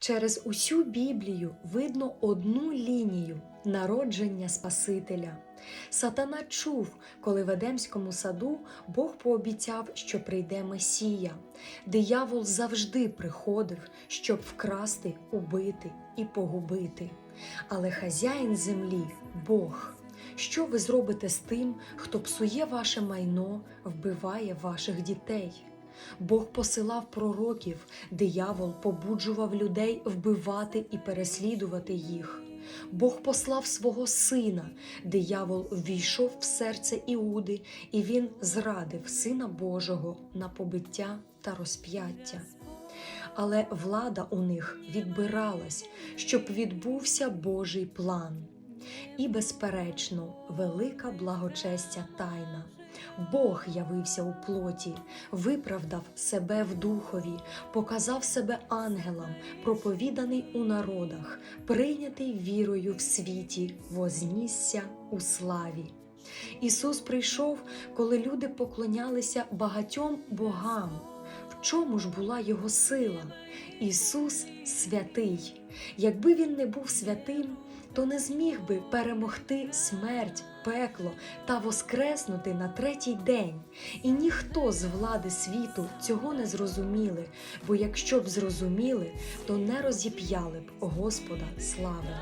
Через усю Біблію видно одну лінію народження Спасителя. Сатана чув, коли в Едемському саду Бог пообіцяв, що прийде Месія. Диявол завжди приходив, щоб вкрасти, убити і погубити. Але хазяїн землі Бог. Що ви зробите з тим, хто псує ваше майно, вбиває ваших дітей? Бог посилав пророків, диявол побуджував людей вбивати і переслідувати їх. Бог послав свого сина, диявол ввійшов в серце Іуди, і він зрадив Сина Божого на побиття та розп'яття. Але влада у них відбиралась, щоб відбувся Божий план. І, безперечно, велика благочестя тайна. Бог явився у плоті, виправдав себе в духові, показав себе ангелам, проповіданий у народах, прийнятий вірою в світі, вознісся у славі. Ісус прийшов, коли люди поклонялися багатьом богам. В чому ж була його сила? Ісус святий. Якби він не був святим, то не зміг би перемогти смерть, пекло та воскреснути на третій день. І ніхто з влади світу цього не зрозуміли, бо якщо б зрозуміли, то не розіп'яли б Господа слави.